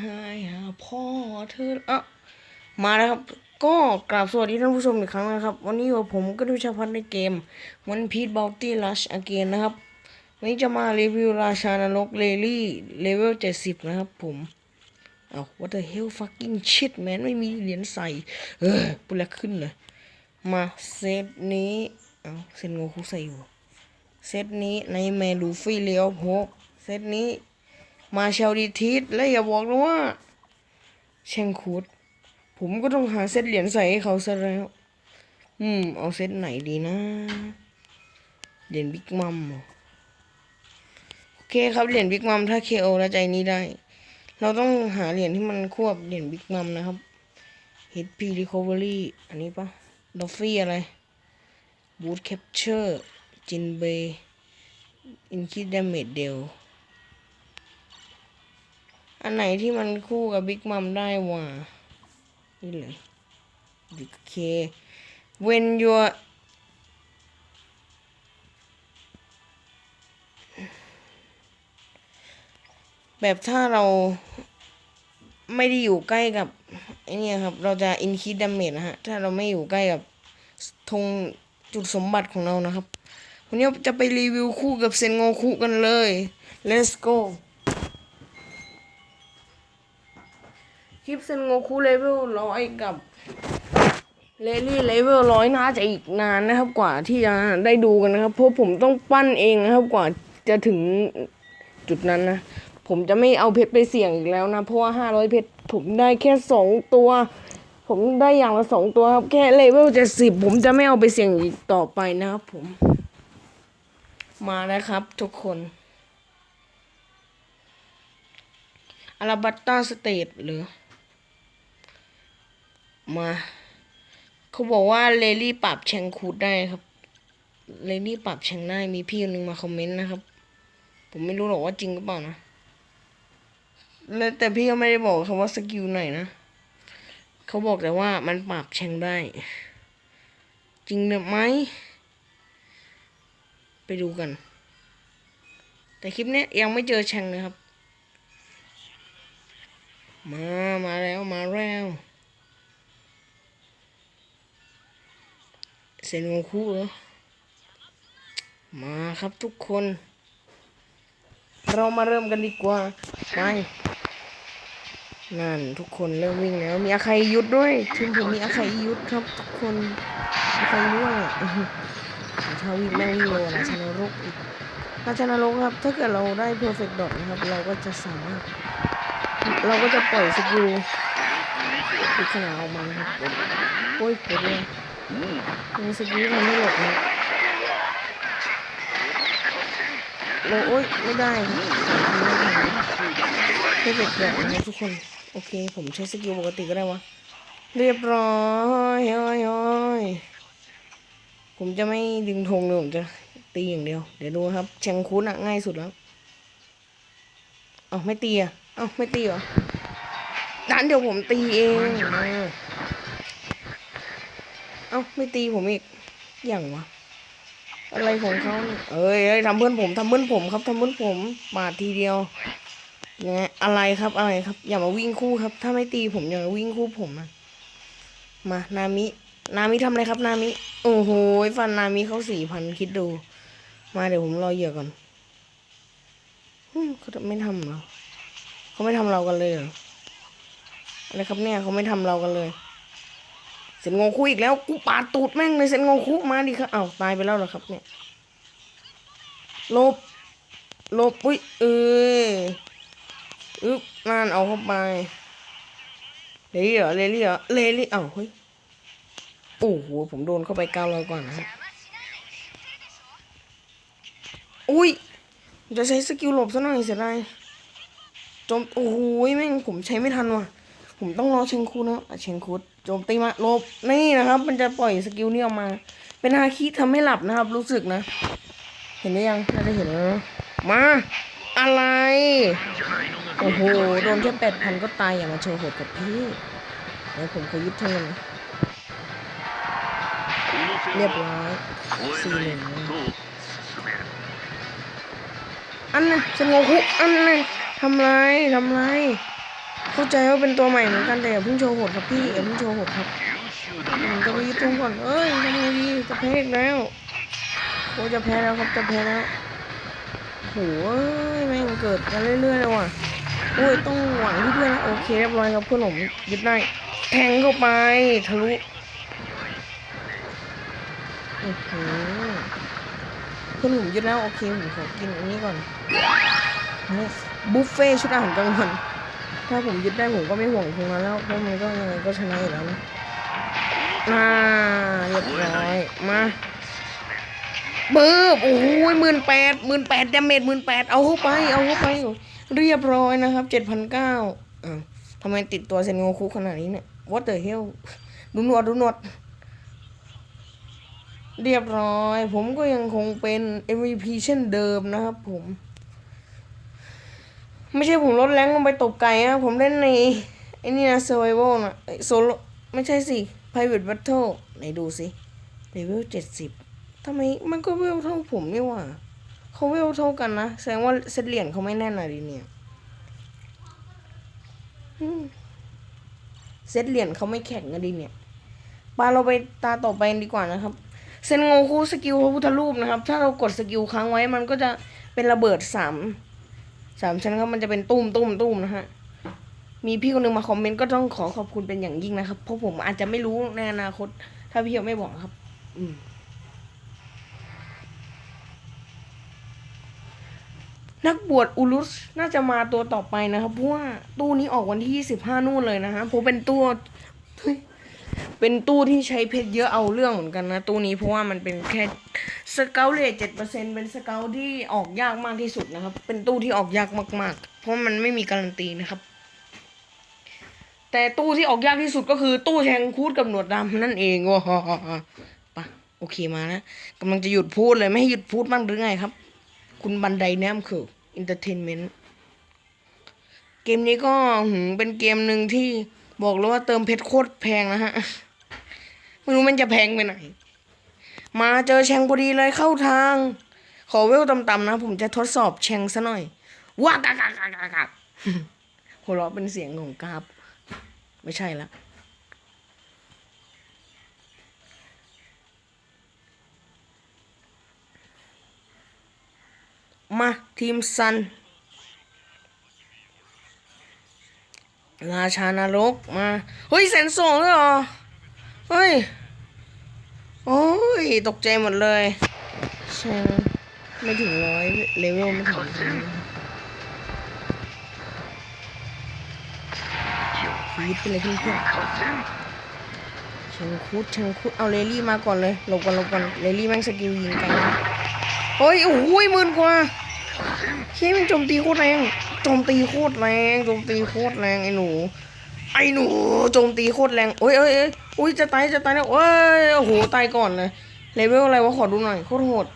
ไห้หาพ่อเธอเอะมาแล้วครับ ก็กราบสวัสดีท่านผู้ชมอีกครั้งนะครับ วันนี้อยู่ผมก็ดูชาพัฒน์ในเกมวันพีทบอลตี้ลัชอเกนนะครับ วันนี้จะมารีวิวราชานรกเลลี่เลเวลเจ็ดสิบนะครับผมเอา what the hell fucking shit man ไม่มีเหรียญใส่ เออปุระขึ้นเลย มาเซตนี้ เอาเซนโงคุใส่อยู่ เซตนี้ในเมลูฟี่เลียวพกเซตนี้ มาเชลดีทีสและอย่าบอกนะว่า แชงคูดผมก็ต้องหาเซตเหรียญใส่ให้เขาซะแล้ว อืม เอาเซตไหนดีนะ เหรียญบิ๊กมัมโอเคครับเหรียญบิ๊กมัมถ้าเคโอแล้วใจนี้ได้ เราต้องหาเหรียญที่มันควบเหรียญบิ๊กมัมนะครับ HP Recovery อันนี้ปะดอฟฟี่อะไร Boot Capture จินเบย์อินคิ อันไหนที่มันคู่กับบิ๊กมัมได้วะนี่เลยโอเค when your แบบถ้าเราไม่ได้อยู่ใกล้กับไอเนี่ยครับ เราจะอินคิดดาเมจนะฮะ ถ้าเราไม่อยู่ใกล้กับธงจุดสมบัติของเรานะครับ วันนี้จะไปรีวิวคู่กับเซนโงคุกันเลย let's go คลิปเซนโงคุเลเวลร้อยกับเลลี่เลเวลร้อยน่าจะอีกนานนะครับ กว่าที่จะได้ดูกันนะครับ เพราะผมต้องปั้นเองนะครับกว่าจะถึงจุดนั้นนะ ผมจะไม่เอาเพชรไปเสี่ยงอีกแล้วนะ เพราะว่าห้าร้อยเพชรผมได้แค่สองตัว ผมได้อย่างละสองตัวครับ แค่เลเวลเจ็ดสิบผมจะไม่เอาไปเสี่ยงอีกต่อไปนะครับผม มาแล้วครับทุกคนอาราบัตตาสเตทหรือ มาเขาบอกว่าเลลี่ปรับแชงคูดได้ครับ เลลี่ปรับแชงได้มีพี่คนหนึ่งมาคอมเมนต์นะครับ ผมไม่รู้หรอกว่าจริงหรือเปล่านะแล้วแต่พี่ก็ไม่ได้บอกคำว่าสกิลไหนนะเขาบอกแต่ว่ามันปรับแชงได้ จริงหรือไหมไปดูกัน แต่คลิปนี้ยังไม่เจอแชงนะครับ มา มาแล้ว มาแล้ว เซนโงคุเหรอมาครับทุกคน เรามาเริ่มกันดีกว่าไปนั่นทุกคนเริ่มวิ่งแล้ว มีอาใครยุดด้วยทีมผมมีอาใครยุดครับ ทุกคนอาใครยุดอะอื้อหือถ้าวิ่งแม่งวิ่งเร็วนะชนะรกอีกราชนรกครับ ถ้าเกิดเราได้เพอร์เฟกต์ดอทนะครับ เราก็จะสามารถเราก็จะปล่อยสกิลปริศนาออกมานะครับโอ้ยเดี๋ยวเลย มีสกิลทำให้หลบนะโอ้โอ้ยไม่ได้ไม่ทันเพอร์เฟกต์ดอทนะครับทุกคน โอเค ผมใช้สกิลปกติก็ได้วะ เรียบร้อยย้อยย้อยผมจะไม่ดึงธงเลยผมจะตีอย่างเดียว เดี๋ยวดูครับแชงคูนอะง่ายสุดแล้วเอ้าไม่ตีอะเอ้าไม่ตีเหรอนั้นเดี๋ยวผมตีเอง อ้าไม่ตีผมอีกอย่างวะอะไรของเขาเนี่ยเอ้ยเอ้ยทำเพื่อนผมทำเพื่อนผมครับทำเพื่อนผมปาดทีเดียวเนี่ยอะไรครับอะไรครับ อย่ามาวิ่งคู่ครับ ถ้าไม่ตีผมอย่ามาวิ่งคู่ผมนะมานามิ นามิทำอะไรครับ นามิโอ้โหฟันนามิเขาสี่พันคิดดู มาเดี๋ยวผมรอเหยื่อก่อนเขาไม่ทำเหรอเขาไม่ทำเรากันเลยเหรออะไรครับเนี่ยเขาไม่ทำเรากันเลย เซนงงคุอีกแล้วกูปาดตูดแม่งเลยเซนงงคุมาดิครับอ้าวตายไปแล้วเหรอครับ เนี่ยลบลบอุ้ยเอออึ๊บนั่นเอาเข้าไปเลลี่เหรอเลลี่เหรอเลลี่อ้าวเฮ้ยโอ้โหผมโดนเข้าไปเก้าร้อยกว่านะฮะอุ้ยจะใช้สกิลหลบซะหน่อยเสียดายโจมโอ้โหแม่งผมใช้ไม่ทันว่ะ ผมต้องรอเชงคูนะเชงคูโจมตีมาลบนี่นะครับ มันจะปล่อยสกิลนี้ออกมา เป็นฮาคิทำให้หลับนะครับ รู้สึกนะ เห็นหรือยังน่าจะเห็นแล้วนะมา อะไร โอ้โห โดนแค่แปดพันก็ตายอย่ามาโชว์โหดกับพี่เดี๋ยวผมขอยึดเท่านั้นเรียบร้อยสี่หนึ่งอันน่ะสงคุอันน่ะทำไรทำไร เข้าใจว่าเป็นตัวใหม่เหมือนกันแต่อย่าเพิ่งโชว์โหดครับพี่อย่าเพิ่งโชว์โหดครับผมจะไปยึดทุ่งก่อนเอ้ยทำไงดีจะแพ้อีกแล้วโอ้จะแพ้แล้วครับจะแพ้แล้วโหเอ้ยแม่งเกิดกันเรื่อยๆเลยว่ะโอ้ยต้องหวังที่เพื่อนนะโอเคเรียบร้อยครับเพื่อนผมยึดได้แทงเข้าไปทะลุอื้อหือเพื่อนผมยึดแล้วโอเคผมขอกินอันนี้ก่อนบุฟเฟ่ชุดอาหารกลางวัน ถ้าผมยึดได้ผมก็ไม่ห่วงตรงนั้นแล้วเพราะมันก็ยังไงก็ชนะอยู่แล้วนะน่าเรียบร้อยมาบึ้บโอ้ยหมื่นแปดหมื่นแปดดาเมจหมื่นแปดเอาเข้าไป เอาเข้าไป เรียบร้อยนะครับเจ็ดพันเก้าอ่าทำไมติดตัวเซนโงคุขนาดนี้เนี่ย what the hell ดูหนวดดูหนวดเรียบร้อย ผมก็ยังคงเป็น MVP เช่นเดิมนะครับผม ไม่ใช่ผมลดแรงลงไปตบไก่นะผมเล่นในไอ้นี่นะ survival นะโซโลไม่ใช่สิ private battle ไหนดูสิเลเวลเจ็ดสิบทำไมมันก็เวลเท่าผมนี่หว่าเขาเวลเท่ากันนะ แสดงว่าเซตเหรียญเขาไม่แน่นอะดิเนี่ยเซตเหรียญเขาไม่แข่งกันดิเนี่ยปาเราไปตาต่อไปดีกว่านะครับเซนโงคูสกิลพระพุทธรูปนะครับ ถ้าเรากดสกิลค้างไว้มันก็จะเป็นระเบิดสาม สามชั้นครับมันจะเป็นตุ้มตุ้มตุ้มนะฮะมีพี่คนหนึ่งมาคอมเมนต์ก็ต้องขอขอบคุณเป็นอย่างยิ่งนะครับเพราะผมอาจจะไม่รู้ในอนาคต ถ้าพี่เขาไม่บอกครับ อืมนักบวชอุลุสน่าจะมาตัวต่อไปนะครับเพราะว่าตู้นี้ออกวันที่ยี่สิบห้านู่นเลยนะฮะผมเป็นตัว เป็นตู้ที่ใช้เพชรเยอะเอาเรื่องเหมือนกันนะ ตู้นี้เพราะว่ามันเป็นแค่สเกลเลทเจ็ดเปอร์เซ็นเป็นสเกลที่ออกยากมากที่สุดนะครับ เป็นตู้ที่ออกยากมาก ๆ เพราะมันไม่มีการันตีนะครับ แต่ตู้ที่ออกยากที่สุดก็คือตู้แทงคูดกับหนวดดำนั่นเองว้าปะโอเคมานะกำลังจะหยุดพูดเลยไม่ให้หยุดพูดบ้างหรือไงครับ คุณบันไดแนมคืออินเตอร์เทนเมนต์เกมนี้ก็หเป็นเกมหนึ่งที่บอกเลยว่าเติมเพชรโคตรแพงนะฮะ ไม่รู้มันจะแพงไปไหน มาเจอแชงพอดีเลยเข้าทาง ขอเวลต่ำๆนะ ผมจะทดสอบแชงซะหน่อยว้ากากากากากากหัวเราะเป็นเสียงของกราบไม่ใช่ละมาทีมซัน ราชานรกมา เฮ้ยแสนสองเลยเหรอ เฮ้ย โอ้ย ตกใจหมดเลยแชงไม่ถึงร้อยเลเวลไม่ถึงพีดไปเลยเพื่อนๆเชงคุดเชงคุดเอาเลลี่มาก่อนเลยหลบก่อนหลบก่อนเลลี่แม่งสกิลยิงไกลนเฮ้ยโอ้โหมื่นกว่าเฮ้ยมันโจมตีโคตรแรงโจมตีโคตรแรงโจมตีโคตรแรงไอ้หนู ไอ้หนูโจมตีโคตรแรงโอ้ยเอ้ยเอุ้ยจะตายจะตายแล้วโอ้ยโอ้โหตายก่อนเลยเลเวลอะไรวะขอดูหน่อยโคตรโหด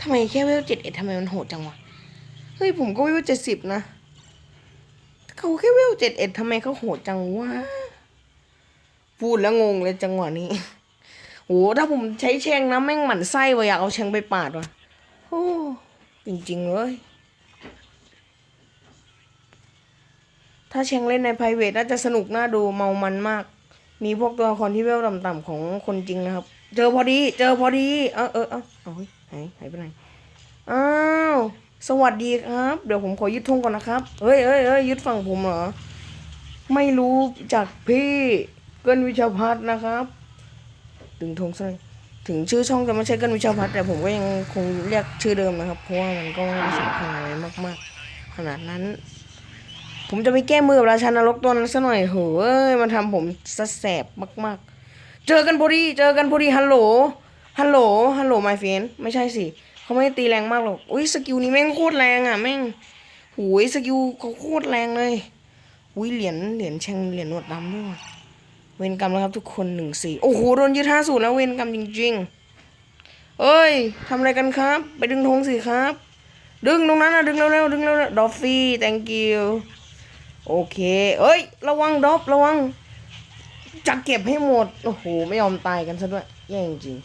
ทำไมแค่เวลเจ็ดเอ็ดทำไมมันโหดจังวะเฮ้ยผมก็เวลเจ็ดสิบนะเขาแค่เวลเจ็ดเอ็ดทำไมเขาโหดจังวะพูดแล้วงงเลยจังหวะนี้โหถ้าผมใช้แชงนะแม่งหมั่นไส้วะอยากเอาแชงไปปาดวะโอ้จริงๆเลยถ้าแชงเล่นใน p r i v a t น่าจะสนุกน่าดูเมามันมาก มีพวกตัวละครที่เวลต่ำๆของคนจริงนะครับ เจอพอดี เจอพอดี เออเออเออเอาเฮ้ยหายหายไปไหนอ้าวสวัสดีครับ เดี๋ยวผมขอยึดธงก่อนนะครับเฮ้ยเฮ้ยเฮ้ยยึดฝั่งผมเหรอ ไม่รู้จากพี่เกินวิชาพัฒน์นะครับ ถึงธงซะหน่อยถึงชื่อช่องจะไม่ใช่เกินวิชาพัฒน์แต่ผมก็ยังคงเรียกชื่อเดิมนะครับ เพราะว่ามันก็ไม่ได้สำคัญอะไรมาก ๆ ขนาดนั้น ผมจะไปแก้มือกับราชานรกตัวนั้นซะหน่อยเฮ้ยมันทำผมสะแสบมาก ๆ เจอกันพอดี เจอกันพอดี ฮัลโหล ฮัลโหล ฮัลโหล my friend ไม่ใช่สิ เขาไม่ตีแรงมากหรอก อุ้ยสกิลนี้แม่งโคตรแรงอะแม่งหูยสกิลเขาโคตรแรงเลย อุ้ยเหรียญ เหรียญแชงเหรียญหนวดดำด้วยว่ะเวรกรรมแล้วครับทุกคนหนึ่งสี่โอ้โหโดนยึดห้าสูตรแล้วเวรกรรมจริง ๆ เอ้ยทำอะไรกันครับ ไปดึงธงสิครับ ดึงตรงนั้นนะดึงเร็วๆดึงเร็วๆดอฟฟี่ thank you โอเค เอ้ย ระวังดอฟระวัง จะเก็บให้หมด โอ้โห ไม่ยอมตายกันซะด้วย แย่จริง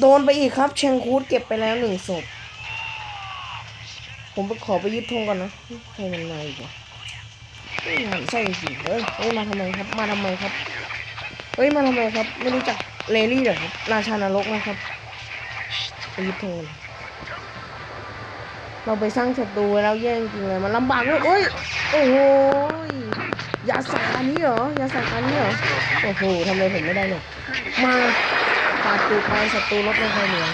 โดนไปอีกครับ เชงคูดเก็บไปแล้วหนึ่งศพ ผมไปขอไปยึดธงก่อนนะ ใครมันมาอีกวะหันไส้จริงเฮ้ยเฮ้ย มาทำไมครับ มาทำไมครับเฮ้ย มาทำไมครับ ไม่รู้จักเลลี่เหรอครับ ราชานรกนะครับไปยึดโทนเราไปสร้างศัตรูแล้วแย่จริงเลย มันลำบากด้วยโอ้ย โอ้โหยยาสานี้เหรอยาสาอันนี้เหรอ โอ้โหทำอะไรผมไม่ได้เลย มาปาดตูไปศัตรูลดลงไปเหนือ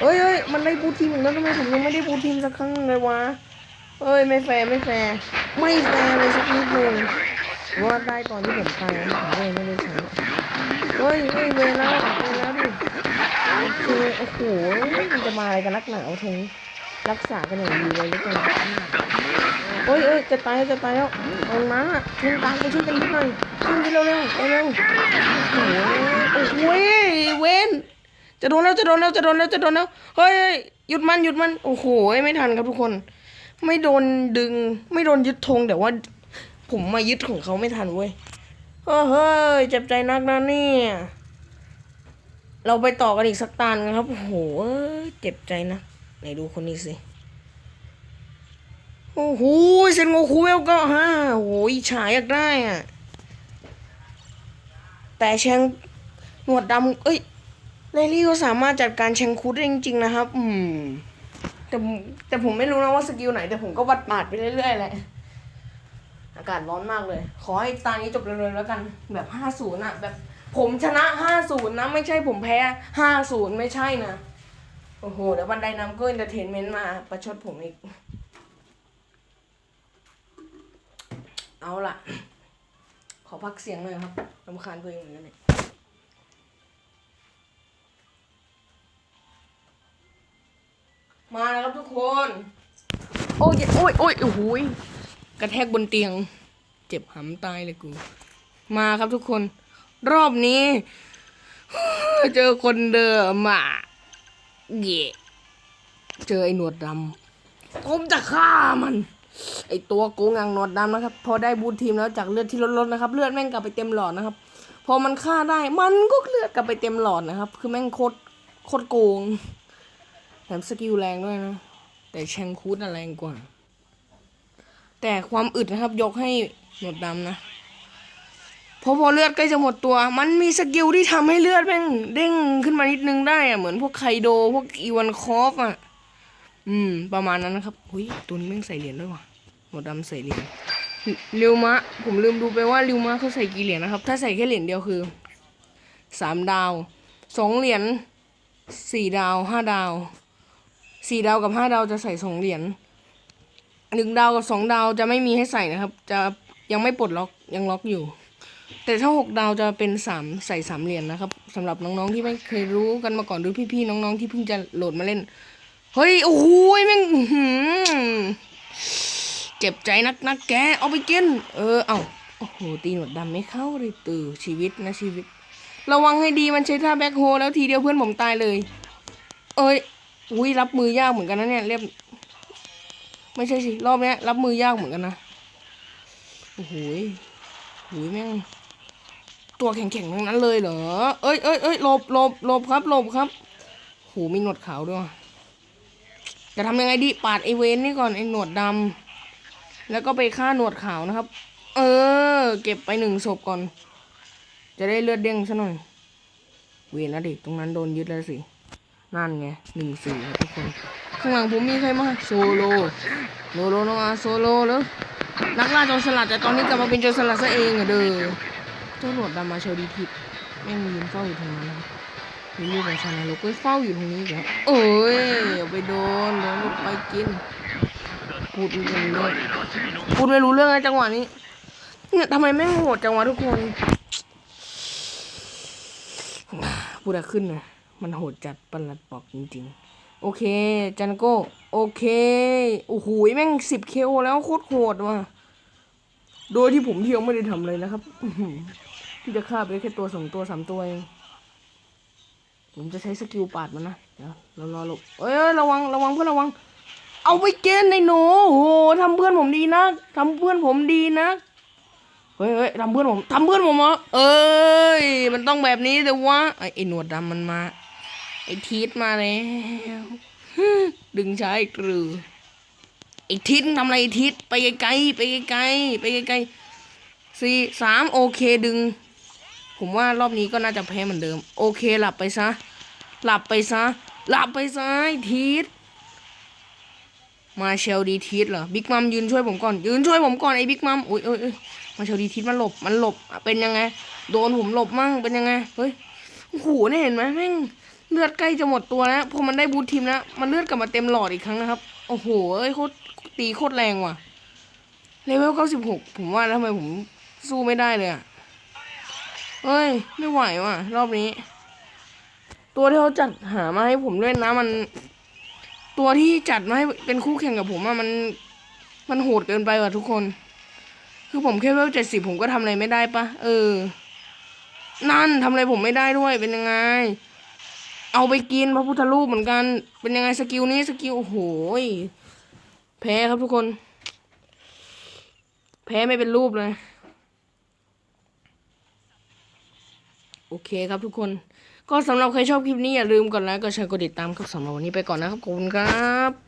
เฮ้ยเฮ้ยมันได้บูทีมอีกแล้วทำไมผมยังไม่ได้บูทีมสักครั้งเลยวะเอ้ยไม่แฟร์ไม่แฟร์ไม่แฟร์เลยสักนิดนึงว่าได้ตอนที่ผมตายผมเลยไม่ได้ใช้เฮ้ยเฮ้ยเวรแล้วเวรแล้วดิโอเคโอ้โหมันจะมาอะไรกันนักหนาวทง รักษากันอย่างดีเลยหรือเปล่าเฮ้ยเฮ้ยจะตายจะตายแล้วเอานะทีมตามไปช่วยกันนิดหน่อยช่วยกันเร็วเร็วเร็วเร็วโอ้โหโอ้โหเวนจะโดนแล้วจะโดนแล้วจะโดนแล้วจะโดนแล้วเฮ้ยหยุดมันหยุดมันโอ้โหไม่ทันครับทุกคน ไม่โดนดึง ไม่โดนยึดธงแต่ว่า ผมมายึดของเขาไม่ทันเว้ยเฮ้ยเจ็บใจนักนะเนี่ยเราไปต่อกันอีกสักตานกันครับโอ้โหเอ้ยเจ็บใจนะ ไหนดูคนนี้สิ โอ้โหเซนโงคูเวลก็ห้าโอ้โหอิจฉาอยากได้อะ แต่แชงหนวดดำเอ้ยเลลี่ก็สามารถจัดการแชงคูดได้จริง ๆ นะครับ อืม แต่แต่ผมไม่รู้นะว่าสกิลไหน แต่ผมก็วัดปาดไปเรื่อยๆแหละ อากาศร้อนมากเลย ขอให้ตานี้จบเร็วๆแล้วกัน แบบห้าศูนย์อะแบบ ผมชนะห้าศูนย์นะ ไม่ใช่ผมแพ้ห้าศูนย์ไม่ใช่นะ โอ้โหเดี๋ยวบันไดน้ำก็เอนเตอร์เทนเมนต์มาประชดผมอีก เอาล่ะ ขอพักเสียงหน่อยครับรำคาญตัวเองเหมือนกันเนี่ยมาแล้วครับทุกคน โอ้ยโอ้ยโอ้ยโอ้โหยกระแทกบนเตียง เจ็บหำตายเลยกู มาครับทุกคน รอบนี้ เจอคนเดิมอะ เย่เจอไอ้หนวดดำผมจะฆ่ามัน ไอตัวโกงอย่างหนวดดำนะครับ พอได้บูททีมแล้วจากเลือดที่ลดๆนะครับ เลือดแม่งกลับไปเต็มหลอดนะครับ พอมันฆ่าได้มันก็เลือดกลับไปเต็มหลอดนะครับ คือแม่งโคตรโคตรโกงแถมสกิลแรงด้วยนะ แต่แชงคูดน่ะแรงกว่า แต่ความอึดนะครับยกให้หนวดดำนะ เพราะพอเลือดใกล้จะหมดตัว มันมีสกิลที่ทำให้เลือดแม่งเด้งขึ้นมานิดนึงได้อะเหมือนพวกไคโดพวกอีวานคอฟอะ อืม ประมาณนั้นนะครับหุยตัวนี้แม่งใส่เหรียญด้วยว่ะหนวดดำใส่เหรียญริวมะ ผมลืมดูไปว่าริวมะเขาใส่กี่เหรียญนะครับ ถ้าใส่แค่เหรียญเดียวคือสามดาวสองเหรียญสี่ดาวห้าดาวสี่ดาวกับห้าดาวจะใส่สองเหรียญหนึ่งดาวกับสองดาวจะไม่มีให้ใส่นะครับ จะยังไม่ปลดล็อกยังล็อกอยู่ แต่ถ้าหกดาวจะเป็นสามใส่สามเหรียญนะครับสำหรับน้องๆที่ไม่เคยรู้กันมาก่อนหรือพี่ๆน้องๆที่เพิ่งจะโหลดมาเล่น เฮ้ยโอ้โหแม่งเจ็บใจนักนักแกเอาไปกิน เออเอาโอ้โหตีหนวดดำไม่เข้าเลยตื่อชีวิตนะชีวิต ระวังให้ดีมันใช้ท่าแบ็คโฮแล้วทีเดียวเพื่อนผมตายเลย เอ้ยอุ้ยรับมือยากเหมือนกันนะเนี่ยเรียบไม่ใช่สิรอบเนี้ยรับมือยากเหมือนกันนะโอ้โห ยโอ้ยแม่ง ตัวแข็งๆทั้งนั้นเลยเหรอ เอ้ยเอ้ยเอ้ยหลบหลบหลบครับหลบครับโหมีหนวดขาวด้วยวะจะทำยังไงดี ปาดไอเวนนี่ก่อนไอหนวดดำ แล้วก็ไปฆ่าหนวดขาวนะครับ เออ เก็บไปหนึ่งศพก่อน จะได้เลือดเด้งซะหน่อย เวนแล้วดิตรงนั้นโดนยึดแล้วสิ นั่นไงหนึ่งสี่ครับทุกคน ข้างหลังผมมีใครมาโซโลโลโลโนอาโซโลแล้ว นักล่าโจรสลัดแต่ตอนนี้กลับมาเป็นโจรสลัดซะเองอะเด้อเจ้าหนวดดำมาเชลดีทิปแม่งยืนเฝ้าอยู่ตรงนั้นนะครับมีลูกของชานาโลก็เฝ้าอยู่ตรงนี้อีกแล้วเอ้ยอย่าไปโดนโดนลูกไปกินพูดไม่รู้เรื่องพูดไม่รู้เรื่องเลยจังหวะนี้เนี่ยทำไมแม่งโหดจังวะทุกคนพูดอะไรขึ้นนะมันโหดจัดประหลัดบอกจริง ๆ โอเค จันโก้ โอเค โอ้โหแม่งสิบเคโอแล้วโคตรโหดว่ะ โดยที่ผมเที่ยวไม่ได้ทำเลยนะครับที่จะฆ่าไปแค่ตัวสองตัวสามตัวเองผมจะใช้สกิลปาดมันนะเดี๋ยวเรารอหลบเอ้ยเอ้ยระวังระวังเพื่อนระวัง เอาไปเกณฑ์ในหนูโอ้โหทำเพื่อนผมดีนะทำเพื่อนผมดีนะเฮ้ยเฮ้ยทำเพื่อนผมทำเพื่อนผมเหรอเอ้ย มันต้องแบบนี้แต่ว่าไอ้ไอ้หนวดดำมันมา ไอ้ทีทมาแล้ว ดึงใช้อีกหรือ ไอ้ทิศทำอะไรไอ้ทิศไปไกลๆไปไกลๆไปไกลๆสี่สามโอเคดึง ผมว่ารอบนี้ก็น่าจะแพ้เหมือนเดิม โอเคหลับไปซะ หลับไปซะ หลับไปซะไอ้ทิศมาเชลดีทิศเหรอบิ๊กมัมยืนช่วยผมก่อนยืนช่วยผมก่อนไอ้บิ๊กมัมอุ้ยเอ้ยเอ้ยมาเชลดีทิศมันหลบมันหลบเป็นยังไง โดนผมหลบมั่งเป็นยังไงเฮ้ยโอ้โหเนี่ยเห็นไหมแม่ง เลือดใกล้จะหมดตัวแล้วพอมันได้บูททีมแล้วมันเลือดกลับมาเต็มหลอดอีกครั้งนะครับ โอ้โหเอ้ยโคตรตีโคตรแรงว่ะเลเวลเก้าสิบหกผมว่าทำไมผมสู้ไม่ได้เลยอะเฮ้ย ไม่ไหวว่ะ รอบนี้ ตัวที่เขาจัดหามาให้ผมเล่นนะมัน ตัวที่จัดมาให้เป็นคู่แข่งกับผมอะมัน มันโหดเกินไปว่ะทุกคน คือผมแค่เลเวลเจ็ดสิบผมก็ทำอะไรไม่ได้ปะเออ นั่นทำอะไรผมไม่ได้ด้วยเป็นยังไง เอาไปกินพระพุทธรูปเหมือนกัน เป็นยังไงสกิลนี้สกิลโอ้โหแพ้ครับทุกคน แพ้ไม่เป็นรูปเลย โอเคครับทุกคน ก็สำหรับใครชอบคลิปนี้อย่าลืมกดไลค์กดแชร์กดติดตามครับสำหรับวันนี้ไปก่อนนะครับขอบคุณครับ